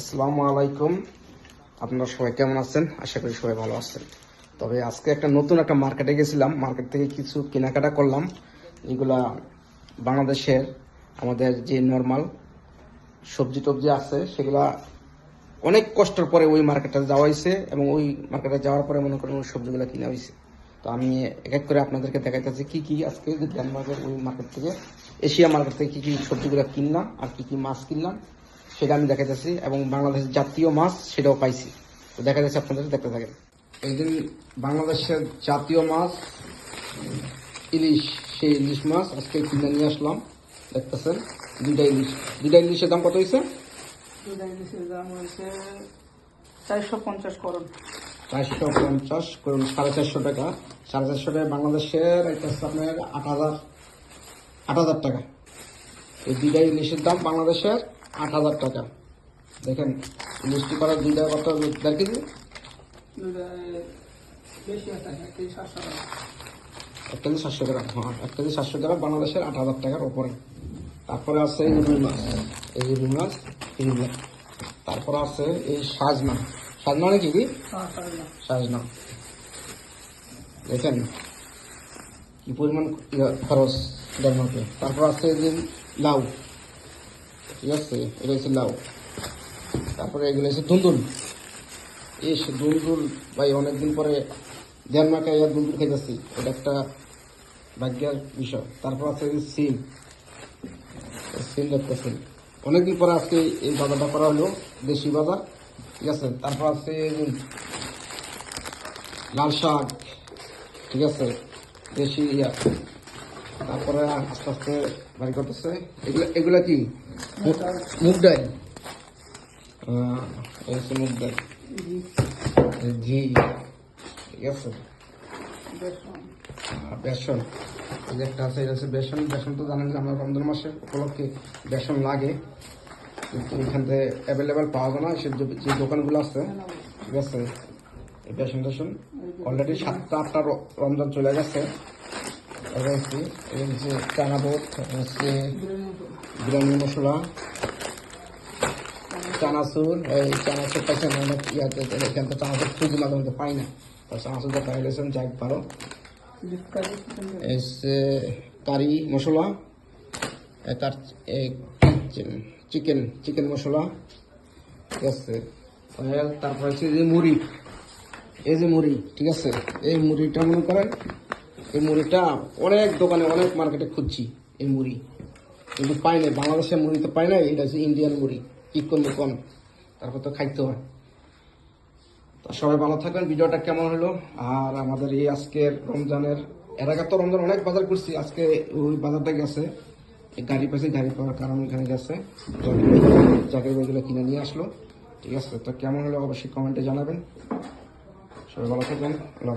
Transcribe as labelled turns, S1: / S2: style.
S1: আসসালামু আলাইকুম। আপনারা সবাই কেমন আছেন? আশা করি সবাই ভালো আছেন। তবে আজকে একটা নতুন একটা মার্কেটে গেছিলাম। মার্কেট থেকে কিছু কেনাকাটা করলাম। এগুলা বাংলাদেশের আমাদের যে নর্মাল সবজি টবজি আছে, সেগুলা অনেক কষ্টের পরে ওই মার্কেটে যাওয়া হয়েছে এবং ওই মার্কেটে যাওয়ার পরে মনে করেন ওই সবজিগুলো কিনা হয়েছে। তো আমি এক এক করে আপনাদেরকে দেখাইতেছি কি কি আজকে ডেনমার্কের ওই মার্কেট থেকে, এশিয়া মার্কেট থেকে কি কি সবজিগুলো কিনলাম আর কি কি মাছ কিনলাম। সেটা আমি দেখাইতেছি এবং বাংলাদেশের জাতীয় মাছ সেটাও পাইছি। তো দেখা যাচ্ছে আপনাদের দেখতে থাকেন। এই দিন বাংলাদেশের জাতীয় মাছ ইলিশ সেই ইলিশ মাছ আজকে কিনে নিয়ে আসলাম। দেখতেছেন দুইটা ইলিশ। দুইটা ইলিশের দাম কত হয়েছে
S2: ইলিশের দাম হয়েছে চারশো পঞ্চাশ করণ।
S1: চারশো পঞ্চাশ করুন সাড়ে চারশো টাকা। সাড়ে চারশো টাকা বাংলাদেশের আপনার আট হাজার আট হাজার টাকা। এই দুইটা ইলিশের দাম বাংলাদেশের আট হাজার টাকা। দেখেন ইলিশটি করার দুইটা কত দেড় কেজি
S2: এক কেজি সাতশো
S1: গ্রাম। হ্যাঁ এক কেজি সাতশো গ্রাম বাংলাদেশের আট হাজার টাকার ওপরে তারপরে আছে এই রুই মাছ। এই রুই মাছ রুই মাছ। তারপরে আছে এই সাজনা। সাজনা মানে কি সাজনা। দেখেন, কি পরিমাণ খরচ ডেনমার্কে তারপর আছে যে লাউ। ঠিক আছে? এটা হচ্ছে লাউ। তারপরে এগুলো হচ্ছে দুন্দুল এই সে দুন্দুল ভাই, অনেকদিন পরে ডেনমার্কে ইয়া দুন্দুল খাইতেছি। এটা একটা ভাগ্যের বিষয়। তারপর আছে সিম। সিম দেখতেছেন অনেকদিন পরে আজকে এই বাজারটা করা হলো, দেশি বাজার। ঠিক আছে? তারপর আছে লাল শাক। ঠিক আছে? দেশি ইয়া। তারপরে আস্তে আস্তে বাড়ি করতেছে। এগুলা এগুলা কি? মুগ- ডাল। হচ্ছে মুগ ডাল। ঘি ঠিক আছে
S2: বেসন।
S1: এই যে একটা আছে এটা হচ্ছে বেসন। বেসন তো জানেন যে আমরা রমজান মাসে উপলক্ষে বেসন লাগে। কিন্তু এখান থেকে অ্যাভেলেবেল পাওয়া যায় না। সে যে- দোকানগুলো আছে ঠিক আছে? এই বেসন টেসন অলরেডি সাতটা আটটা রমজান চলে গেছে। এটা হচ্ছে এই হচ্ছে চানা বোট হচ্ছে বিরিয়ানি মশলা, চানাচুর, এই চানাচুর পাইছেন অনেক ইয়াতে এখান থেকে চানাচুর খুঁজে মাঝে মধ্যে পাই না। তো চানাচুরটা পাই গেছেন যাক ভালো।
S2: বিফ কারি
S1: মশলা তার চিকেন চিকেন মশলা, ঠিক আছে। তারপর হচ্ছে যে মুড়ি, এই যে মুড়ি, ঠিক আছে। এই মুড়িটা মনে করেন এই মুড়িটা অনেক দোকানে অনেক মার্কেটে খুঁজছি, এই মুড়ি। কিন্তু পাই না বাংলাদেশের মুড়ি তো পাই নাই, এটা হচ্ছে ইন্ডিয়ান মুড়ি কি করব কম। তারপর তো খাইতে হয়। তো সবাই ভালো থাকবেন, ভিডিওটা কেমন হলো? আর আমাদের এই আজকের রমজানের, এর আগে তো রমজান অনেক বাজার করছি, আজকে ওই বাজারটা গেছে গাড়ি পাশে গাড়ি পাওয়ার কারণ এখানে গেছে। জাকের বইগুলো কিনে নিয়ে আসলো, ঠিক আছে? তো কেমন হলো অবশ্যই কমেন্টে জানাবেন। সবাই ভালো থাকবেন, আল্লাহ